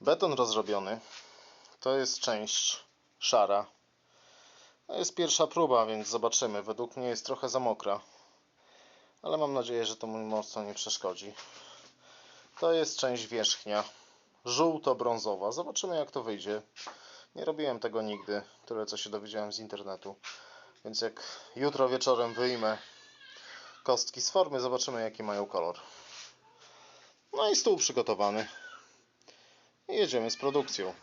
Beton rozrobiony to jest część szara. To jest pierwsza próba, więc zobaczymy. Według mnie jest trochę za mokra, ale mam nadzieję, że to mu mocno nie przeszkodzi. To jest część wierzchnia, żółto-brązowa. Zobaczymy, jak to wyjdzie. Nie robiłem tego nigdy, tyle co się dowiedziałem z internetu. Więc jak jutro wieczorem wyjmę kostki z formy, zobaczymy, jaki mają kolor. No i stół przygotowany. Jedziemy z produkcją.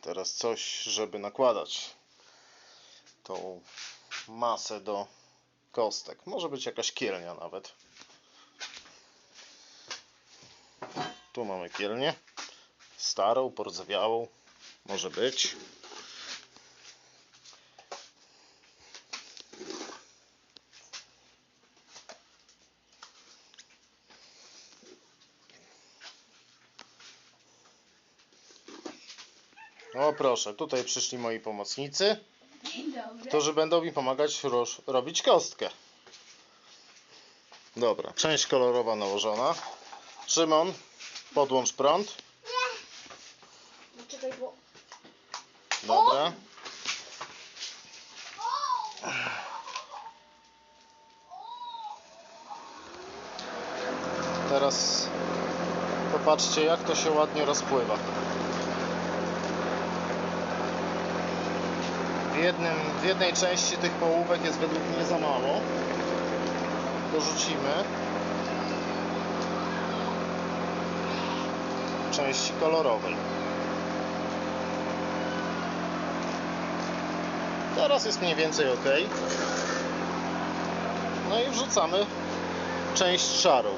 Teraz coś, żeby nakładać tą masę do kostek. Może być jakaś kielnia nawet. Tu mamy kielnię. Starą, pordzewiałą. Może być. O proszę, tutaj przyszli moi pomocnicy, którzy będą mi pomagać roz, robić kostkę. Dobra, część kolorowa nałożona. Szymon, podłącz prąd. Czekaj, bo... Dobra. Teraz popatrzcie, jak to się ładnie rozpływa. W, jednym, w jednej części tych połówek jest według mnie za mało. Dorzucimy części kolorowej. Teraz jest mniej więcej ok. No i wrzucamy część szarą.